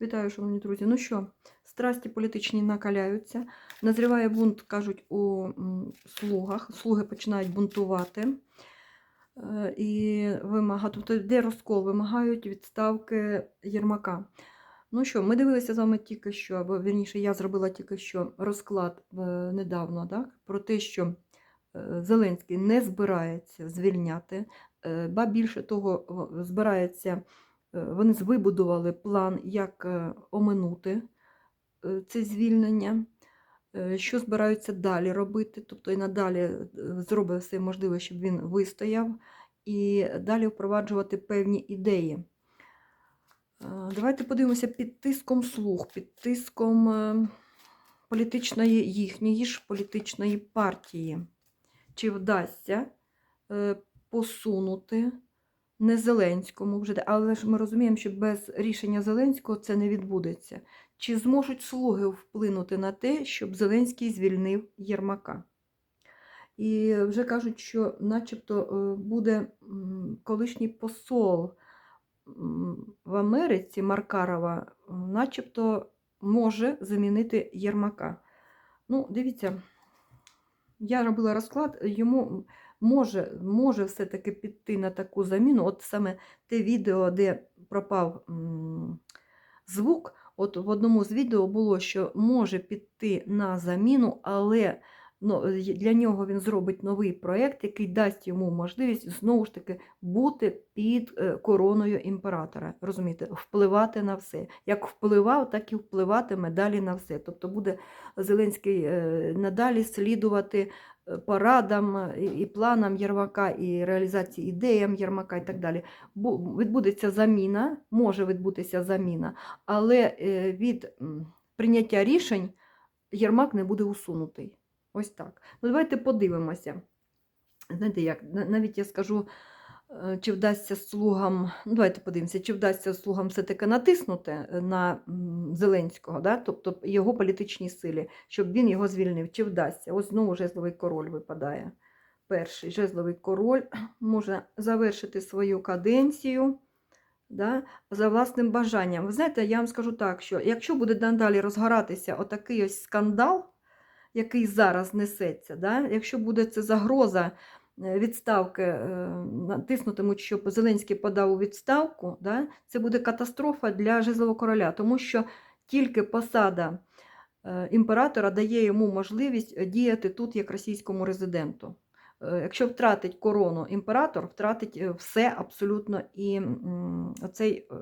Вітаю, шановні друзі. Ну що, страсті політичні накаляються. Назріває бунт, кажуть, у слугах. Слуги починають бунтувати. Е, І вимагати, тобто йде розкол, вимагають відставки Єрмака. Ну що, ми дивилися з вами тільки що, або вірніше, я зробила тільки що розклад е, недавно, так, про те, що е, Зеленський не збирається звільняти, ба більше того, збирається Вони вибудували план, як е, оминути е, це звільнення, е, що збираються далі робити. Тобто і надалі е, зробить все можливе, щоб він вистояв, і далі впроваджувати певні ідеї. Е, Давайте подивимося під тиском слуг, під тиском е, політичної їхньої ж політичної партії. Чи вдасться е, посунути не Зеленському вже, але ж ми розуміємо, що без рішення Зеленського це не відбудеться. Чи зможуть слуги вплинути на те, щоб Зеленський звільнив Єрмака? І вже кажуть, що начебто е, буде колишній посол в Америці Маркарова, начебто може замінити Єрмака. Ну, дивіться, я робила розклад, йому може, може все-таки піти на таку заміну. От саме те відео, де пропав звук, от в одному з відео було, що може піти на заміну, але ну, для нього він зробить новий проєкт, який дасть йому можливість знову ж таки бути під е, короною імператора. Розумієте, впливати на все. Як впливав, так і впливатиме далі на все. Тобто буде Зеленський е, надалі слідувати порадам е, і планам Єрмака, і реалізації ідеям Єрмака і так далі. Відбудеться заміна, може відбутися заміна, але е, від прийняття рішень Єрмак не буде усунутий. Ось так. Ну, давайте подивимося. Знаєте, як навіть я скажу, чи вдасться слугам, ну давайте подивимося, чи вдасться слугам все-таки натиснути е, на Зеленського, да? тобто його політичній силі, щоб він його звільнив, чи вдасться. Ось знову жезловий король випадає. Перший жезловий король може завершити свою каденцію да, за власним бажанням. Ви знаєте, я вам скажу так, що якщо буде надалі розгоратися отакий ось скандал, який зараз несеться, да, якщо буде це загроза е, відставки, е, натиснутимуть, щоб Зеленський подав у відставку, да, це буде катастрофа для Жезлового короля, тому що тільки посада е, імператора дає йому можливість е, діяти тут як російському резиденту. Е, Якщо втратить корону імператор, втратить е, все абсолютно і оцей е,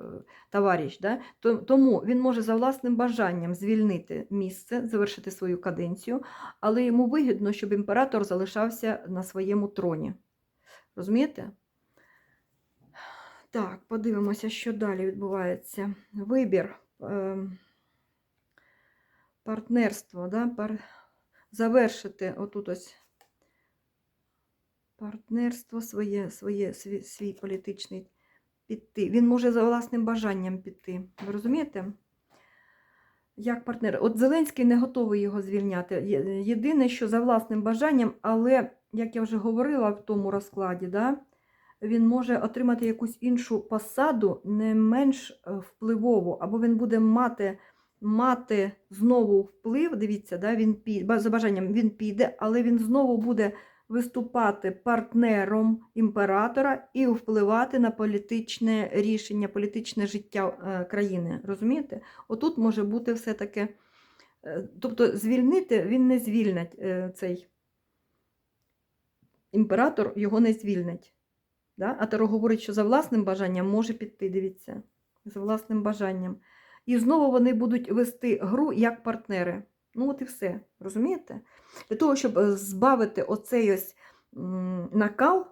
товариш. Да? Тому він може за власним бажанням звільнити місце, завершити свою каденцію, але йому вигідно, щоб імператор залишався на своєму троні. Розумієте? Так, подивимося, що далі відбувається. Вибір, е, партнерство, да? пар... завершити отут ось партнерство своє, своє, свій, свій політичний піти. Він може за власним бажанням піти. Ви розумієте? Як партнер. От Зеленський не готовий його звільняти. Єдине, що за власним бажанням, але, як я вже говорила в тому розкладі, да, він може отримати якусь іншу посаду, не менш е, впливову, або він буде мати, мати знову вплив. Дивіться, да, він піде, за бажанням він піде, але він знову буде виступати партнером імператора і впливати на політичне рішення, політичне життя е, країни. Розумієте? Отут може бути все-таки. е, Тобто звільнити він не звільнить е, цей імператор, його не звільнить. Да? А Таро говорить, що за власним бажанням може піти, дивіться, за власним бажанням. І знову вони будуть вести гру як партнери. Ну, от і все. Розумієте? Для того, щоб е, збавити оцей ось накал,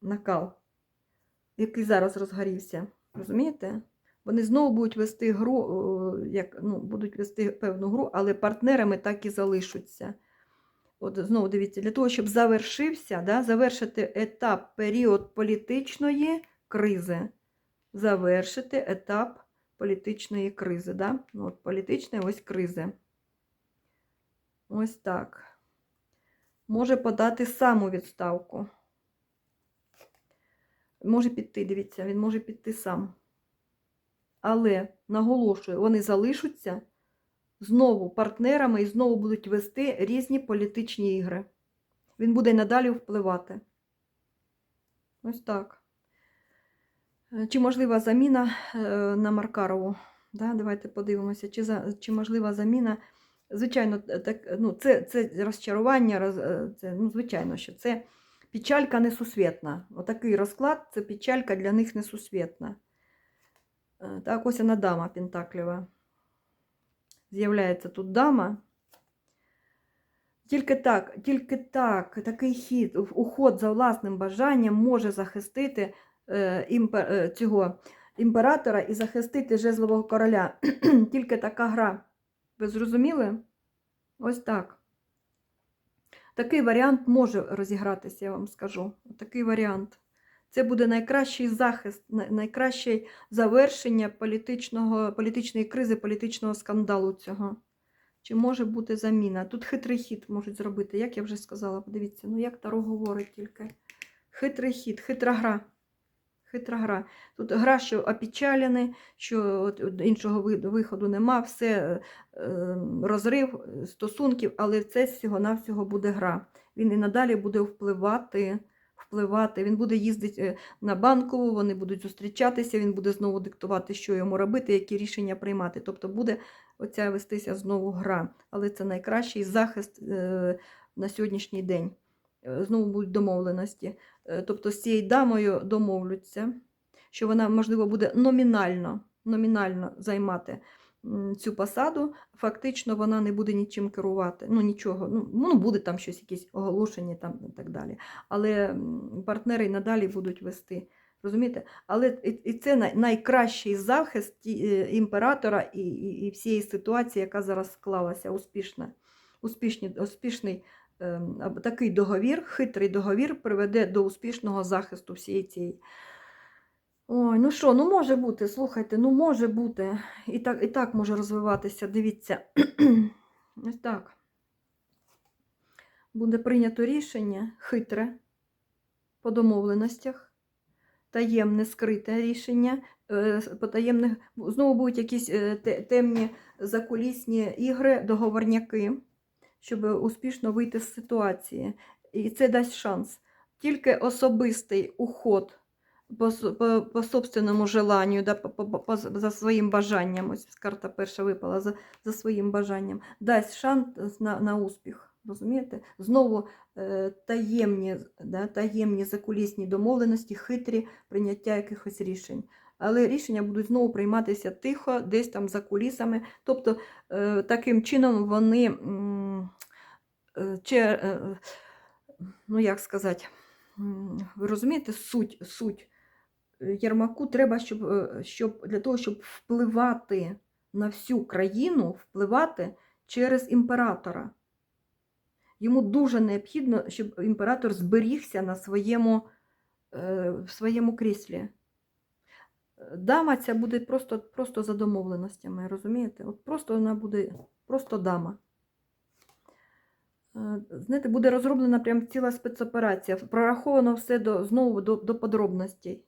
накал, який зараз розгорівся, розумієте? Вони знову будуть вести гру, як, ну, будуть вести певну гру, але партнерами так і залишаться. От знову дивіться, для того, щоб завершився, да, завершити етап, період політичної кризи. Завершити етап політичної кризи. Да? Ну, от політичної ось кризи. Ось так. Може подати саму відставку. Може піти, дивіться, він може піти сам. Але наголошую, вони залишаться знову партнерами і знову будуть вести різні політичні ігри. Він буде й надалі впливати. Ось так. Е, Чи можлива заміна е, на Маркарову? Да, давайте подивимося, чи, за, чи можлива заміна. Звичайно, так, ну, це, це розчарування, роз, е, це, ну, звичайно, що це печалька несусвітна. Отакий розклад це печалька для них несусвітна. Е, Так, ось вона дама Пентаклєва. З'являється тут дама. Тільки так, тільки так, такий хід, уход за власним бажанням може захистити е, імпер, е, цього імператора і захистити жезлового короля. Тільки така гра. Ви зрозуміли? Ось так. Такий варіант може розігратися, я вам скажу. Такий варіант. Це буде найкращий захист, найкраще завершення політичного, політичної кризи, політичного скандалу цього. Чи може бути заміна? Тут хитрий хід можуть зробити, як я вже сказала, подивіться, ну як Таро говорить тільки. Хитрий хід, хитра гра. Хитра гра. Тут гра, що опечалений, що іншого виходу нема, все е, розрив е, стосунків, але це всього-навсього буде гра. Він і надалі буде впливати, впливати. Він буде їздити е, на банкову, вони будуть зустрічатися, він буде знову диктувати, що йому робити, які рішення приймати. Тобто буде оця вестися знову гра. Але це найкращий захист на сьогоднішній день. Е, Знову будуть домовленості. Е, Тобто з цією дамою домовляться, що вона, можливо, буде номінально, номінально займати цю посаду. Фактично вона не буде нічим керувати. Ну, нічого. Ну, ну буде там щось, якісь оголошення там і так далі. Але партнери надалі будуть вести. Розумієте? Але і, це найкращий захист е, імператора і, всієї ситуації, яка зараз склалася, успішна. Успішні, успішний такий договір, хитрий договір приведе до успішного захисту всієї цієї. Ой, ну що, ну може бути, слухайте, ну може бути. І так, і так може розвиватися. Дивіться. Ось так. Буде прийнято рішення хитре по домовленостях, таємне, скрите рішення. е, По таємних, знову будуть якісь е, темні закулісні ігри, договорняки щоб успішно вийти з ситуації. І це дасть шанс. Тільки особистий уход по, по, по собственному желанню, да, по, по, по, за своїм бажанням, ось карта перша випала, за, за своїм бажанням, дасть шанс на, на успіх. Розумієте? Знову е, таємні, да, таємні закулісні домовленості, хитрі прийняття якихось рішень. Але рішення будуть знову прийматися тихо, десь там за кулісами. Тобто е, таким чином вони, е, че, е, ну як сказати, ви розумієте, суть, суть Е, Єрмаку треба, щоб, щоб для того, щоб впливати на всю країну, впливати через імператора. Йому дуже необхідно, щоб імператор зберігся на своєму, в своєму кріслі. Дама ця буде просто, просто за домовленостями, розумієте? От просто вона буде просто дама. Е, Знаєте, буде розроблена прям ціла спецоперація. Прораховано все до, знову до, до подробностей.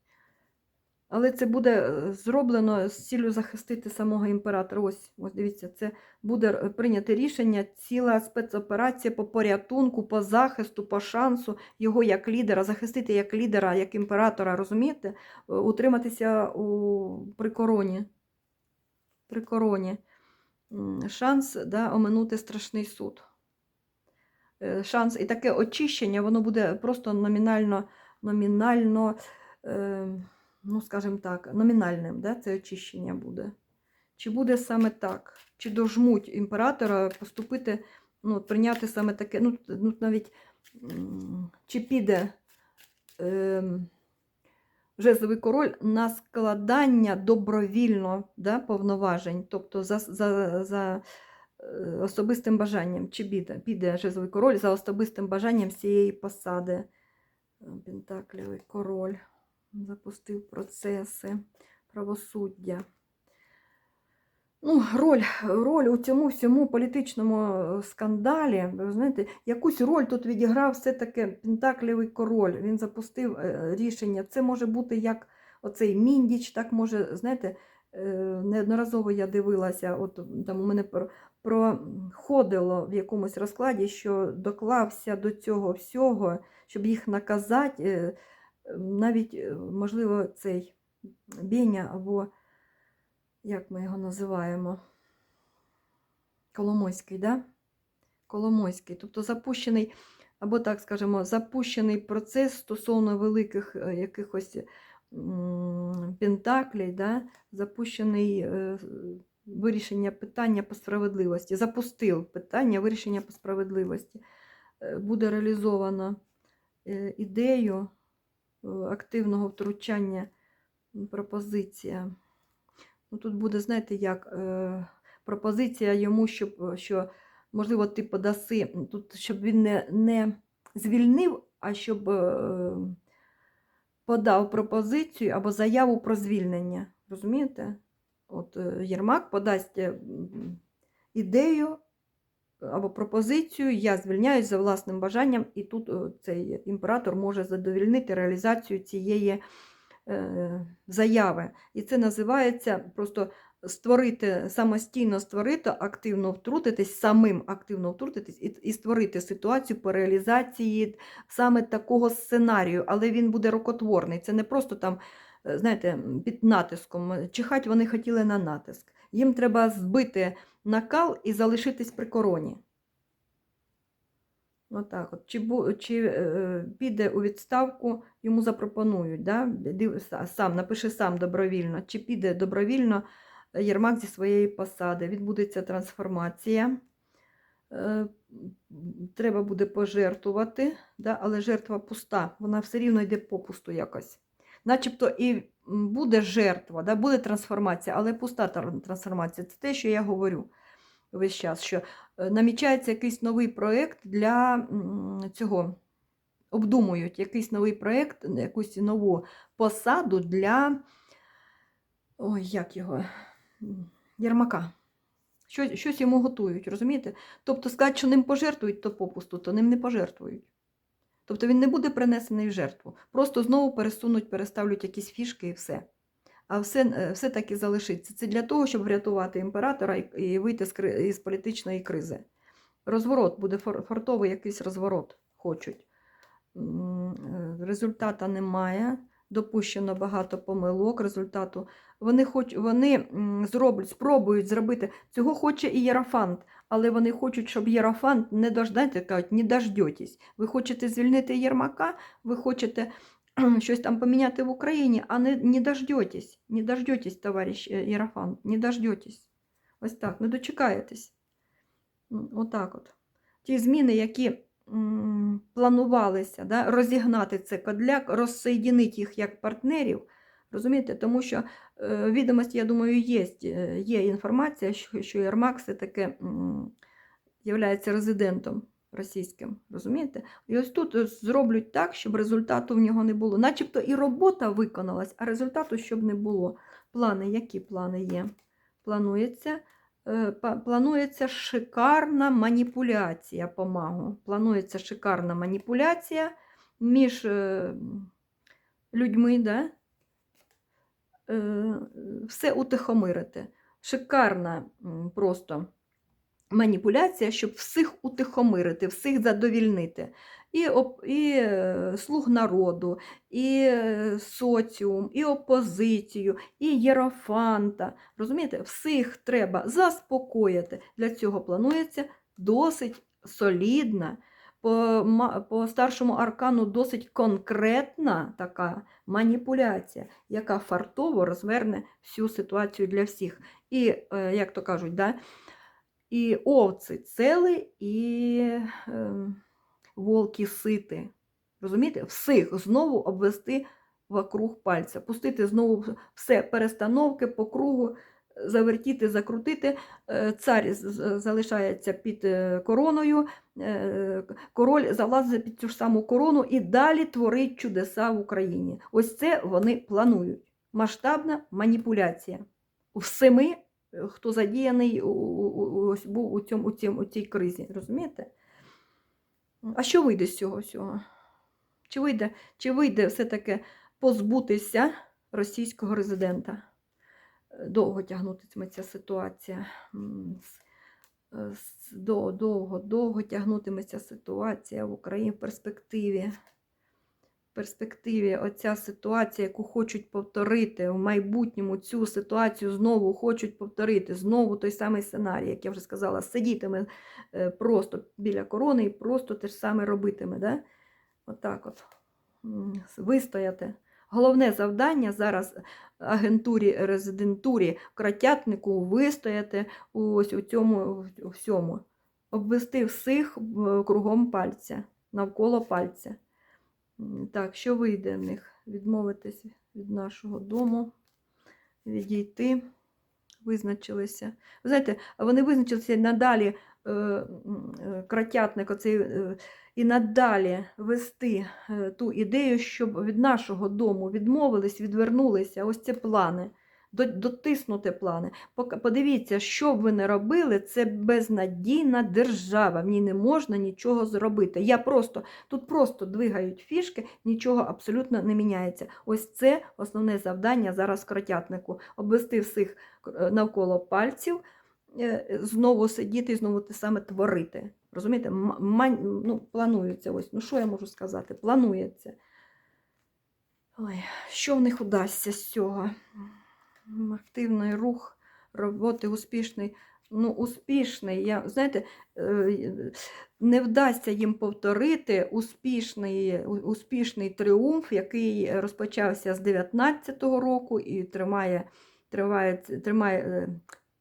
Але це буде е, зроблено з цілею захистити самого імператора. Ось, ось дивіться, це буде е, прийняте рішення, ціла спецоперація по порятунку, по захисту, по шансу його як лідера, захистити як лідера, як імператора, розумієте? Утриматися у, при короні. При короні. Шанс да, оминути страшний суд. Е, Шанс і таке очищення, воно буде просто номінально, номінально. Е, ну, скажімо так, номінальним, да, це очищення буде. Чи буде саме так? Чи дожмуть імператора поступити, ну, прийняти саме таке, ну, ну навіть чи піде е, жезловий король на складання добровільно да, повноважень, тобто за, за, за особистим бажанням, чи піде, піде жезловий король за особистим бажанням цієї посади. Е, Пентаклівий король запустив процеси правосуддя. Ну, роль, роль у цьому всьому політичному е, скандалі, ви знаєте, якусь роль тут відіграв все-таки Пентаклівий король. Він запустив е, рішення. Це може бути як оцей міндіч, так може, знаєте, Неодноразово я дивилася, от там у мене проходило в якомусь розкладі, що доклався до цього всього, щоб їх наказати, е, навіть, е, можливо, цей Беня або як ми його називаємо? Коломойський, да? Коломойський. Тобто запущений, або так скажемо, запущений процес стосовно великих е, якихось пентаклей, да? запущений вирішення питання по справедливості, запустив питання вирішення по справедливості. Е, Буде реалізовано е, ідею е, активного втручання пропозиція. Ну, тут буде, знаєте, як пропозиція йому, щоб, що, можливо, ти подаси, тут, щоб він не, не звільнив, а щоб подав пропозицію або заяву про звільнення. Розумієте? От е, Єрмак подасть е, ідею або пропозицію, я звільняюсь за власним бажанням, і тут е, цей імператор може задовільнити реалізацію цієї е, заяви. І це називається просто створити, самостійно створити, активно втрутитись, самим активно втрутитись і, і створити ситуацію по реалізації саме такого сценарію, але він буде рукотворний. Це не просто там, е, знаєте, під натиском. Чихать вони хотіли на натиск. Їм треба збити накал і залишитись при короні. Отак от. Чи, чи е, піде у відставку, йому запропонують, да? сам, напише сам добровільно, чи піде добровільно Єрмак зі своєї посади, відбудеться трансформація. Е, Треба буде пожертвувати, да? але жертва пуста, вона все рівно йде попусту якось. Начебто і буде жертва, да? буде трансформація, але пуста трансформація. Це те, що я говорю весь час, що е, намічається якийсь новий проєкт для цього. Обдумують якийсь новий проєкт, якусь нову посаду для ой, як його? М, Єрмака. Щось, щось йому готують, розумієте? Тобто сказати, що ним пожертвують, то попусту, то ним не пожертвують. Тобто він не буде принесений в жертву. Просто знову пересунуть, переставлять якісь фішки і все. А все, е, все таки залишиться. Це для того, щоб врятувати імператора і, вийти з, кри- із політичної кризи. Розворот, буде фортовий якийсь розворот хочуть. Е, Результата немає. Допущено багато помилок. Результату вони хоч вони зроблять, спробують зробити. Цього хоче і Єрофант, але вони хочуть, щоб Єрофант не дождете, кажуть, не дождетесь. Ви хочете звільнити Єрмака, ви хочете щось там поміняти в Україні, а не, не дождетесь. Не дождетесь, товариш е, Єрофант, не дождетесь. Ось так, не дочекаєтесь. Отак от. Ті зміни, які планувалися да, розігнати це кодляк, розсоєдинити їх як партнерів. Розумієте, тому що е, відомості, я думаю, є, е, є інформація, що, що Єрмак все-таки є резидентом російським. Розумієте? І ось тут е, зроблять так, щоб результату в нього не було. Начебто і робота виконалась, а результату щоб не було. Плани, які плани є? Планується. Планується шикарна маніпуляція по магу. Планується шикарна маніпуляція між людьми, да? Е, все утихомирити. Шикарна просто маніпуляція, щоб всіх утихомирити, всіх задовільнити. І, і е, слуг народу, і е, соціум, і опозицію, і єрофанта. Розумієте, всіх треба заспокоїти. Для цього планується досить солідна, по, по старшому аркану досить конкретна така маніпуляція, яка фартово розверне всю ситуацію для всіх. І, е, як то кажуть, да, і овці цели, і е, волки сити. Розумієте? Всіх знову обвести вокруг пальця, пустити знову все перестановки по кругу, завертіти, закрутити. Е, Цар залишається під е, короною, е, король залазить під цю ж саму корону і далі творить чудеса в Україні. Ось це вони планують. Масштабна маніпуляція. Всеми, хто задіяний ось був у, цьому, у, цьому, у цій кризі. Розумієте? А що вийде з цього всього? Чи вийде, чи вийде все-таки позбутися російського резидента? Довго тягнутиме ця ситуація. Е, Довго, довго тягнутиметься ситуація в Україні в перспективі. В перспективі оця ситуація, яку хочуть повторити в майбутньому цю ситуацію знову хочуть повторити. Знову той самий сценарій, як я вже сказала, сидітиме е, просто біля корони і просто те ж саме робитиме. Да? Отак от. М, Вистояти. Головне завдання зараз агентурі, резидентурі, кротятнику вистояти ось у цьому всьому. Обвести всіх е, кругом пальця, навколо пальця. Так, що вийде в них? Відмовитись від нашого дому, відійти, визначилися. Ви знаєте, вони визначилися надалі е, е, кротятник оцей, е, і надалі вести ту ідею, щоб від нашого дому відмовились, відвернулися. Ось це плани. Дотиснути плани. Подивіться, що б ви не робили, це безнадійна держава. В ній не можна нічого зробити. Я просто тут просто двигають фішки, нічого абсолютно не міняється. Ось це основне завдання зараз кротятнику обвести всіх навколо пальців, знову сидіти і знову те саме творити. Розумієте, М- мань- ну, планується ось. Ну що я можу сказати? Планується. Ой, що в них удасться з цього? Активний рух, роботи успішний. Ну, успішний. Я, знаєте, е, не вдасться їм повторити успішний, успішний тріумф, який розпочався з 19-го року і тримає, триває, тримає, е,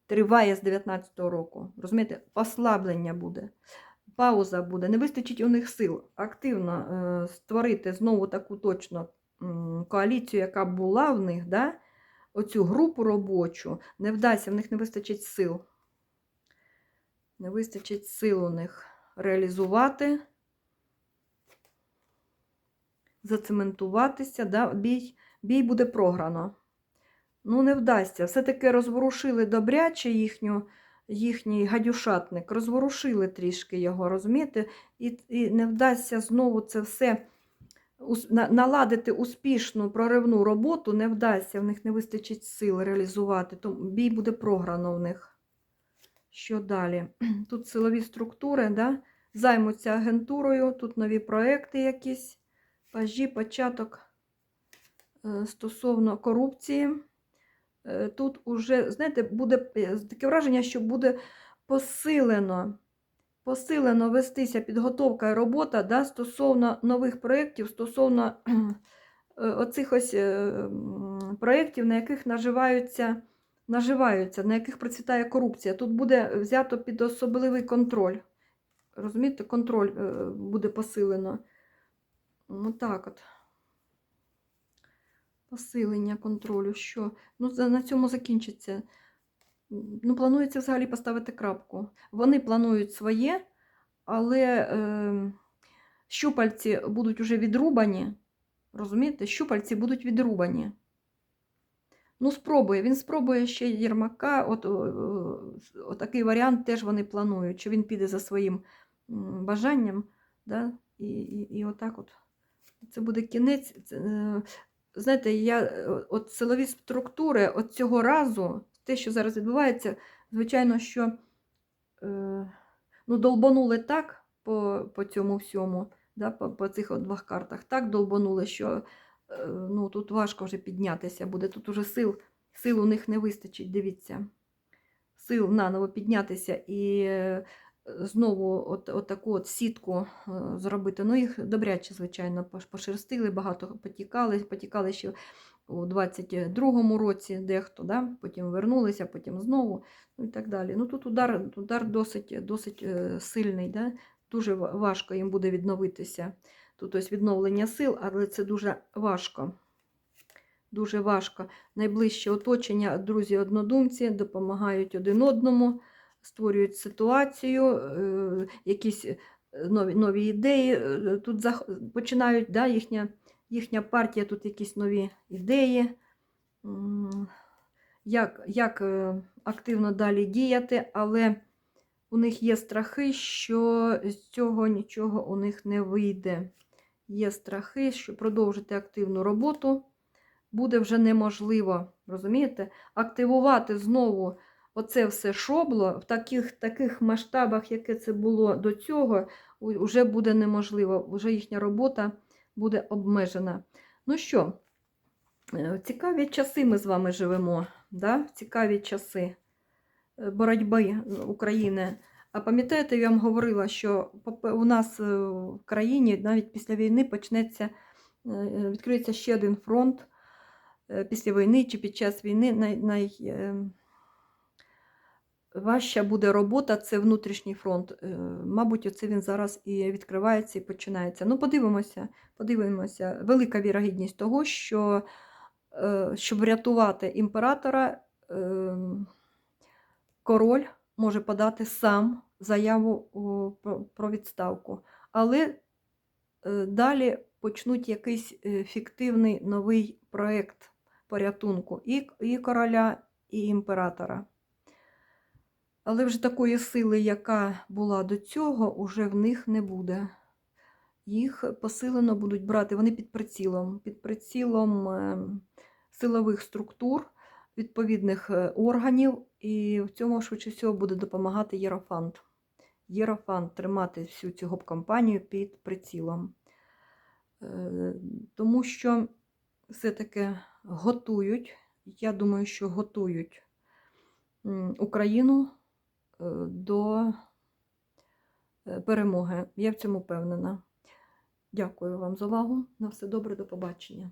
триває з 19-го року. Розумієте, послаблення буде. Пауза буде, не вистачить у них сил активно е, створити знову таку точно коаліцію, яка була в них, да? оцю групу робочу, не вдасться, в них не вистачить сил. Не вистачить сил у них реалізувати, зацементуватися, да? бій, бій буде програно. Ну, не вдасться. Все-таки розворушили добряче їхню, їхній гадюшатник, розворушили трішки його, розумієте? І, і не вдасться знову це все наладити успішну проривну роботу, не вдасться, в них не вистачить сил реалізувати, тому бій буде програно в них. Що далі? Тут силові структури, да? займуться агентурою, тут нові проекти якісь, пажі, початок е, стосовно корупції. Е, Тут уже, знаєте, буде е, таке враження, що буде посилено, посилено вестися підготовка і робота да, стосовно нових проєктів, стосовно е, оцих ось проєктів, на яких наживаються, наживаються, на яких процвітає корупція. Тут буде взято під особливий контроль. Розумієте, контроль буде посилено. Отак от. Посилення контролю. Що? Ну, на цьому закінчиться. Ну, планується взагалі поставити крапку. Вони планують своє, але е, щупальці будуть уже відрубані. Розумієте? Щупальці будуть відрубані. Ну, спробує. Він спробує ще Єрмака. От, о, о, отакий варіант теж вони планують, що він піде за своїм бажанням. Да? І, і, і отак от. Це буде кінець. Це, е, знаєте, я, е, от силові структури от цього разу, те, що зараз відбувається, звичайно, що е, ну, долбанули так по, по цьому всьому, да, по, по цих двох картах, так долбанули, що е, ну, тут важко вже піднятися буде. Тут уже сил, сил у них не вистачить, дивіться. Сил наново піднятися і е, знову от, от таку от сітку е, зробити. Ну, їх добряче, звичайно, пошерстили, багато потікали, потікали ще у 22-му році дехто, да? потім вернулися, потім знову, ну і так далі. Ну, тут удар, удар досить, досить е, сильний, да? дуже важко їм буде відновитися. Тут ось відновлення сил, але це дуже важко. Дуже важко. Найближче оточення, друзі-однодумці допомагають один одному, створюють ситуацію, е, якісь е, нові, нові ідеї. е, Тут починають да, їхня, їхня партія, тут якісь нові ідеї. Як, як активно далі діяти, але у них є страхи, що з цього нічого у них не вийде. Є страхи, що продовжити активну роботу буде вже неможливо. Розумієте? Активувати знову оце все шобло в таких, таких масштабах, яке це було до цього, вже буде неможливо. Вже їхня робота буде обмежена. Ну що, е, цікаві часи ми з вами живемо. Да? Цікаві часи е, боротьби України. А пам'ятаєте, я вам говорила, що у нас е, в країні навіть після війни почнеться, е, е, відкриється ще один фронт е, після війни чи під час війни. Най, най, е, важча буде робота це внутрішній фронт. Е, Мабуть, оце він зараз і відкривається і починається. Ну, подивимося, подивимося. Велика вірогідність того, що е, щоб врятувати імператора, е, король може подати сам заяву про- відставку. Але далі почнуть якийсь фіктивний новий проєкт порятунку і, і короля, і імператора. Але вже такої сили, яка була до цього, уже в них не буде. Їх посилено будуть брати, вони під прицілом, під прицілом е, силових структур, відповідних е, органів, і в цьому, швидше всього, буде допомагати Єрофант. Єрофант тримати всю цю гоп-компанію під прицілом. Е, Тому що все-таки готують, я думаю, що готують Україну до е, перемоги. Я в цьому впевнена. Дякую вам за увагу. На все добре, до побачення.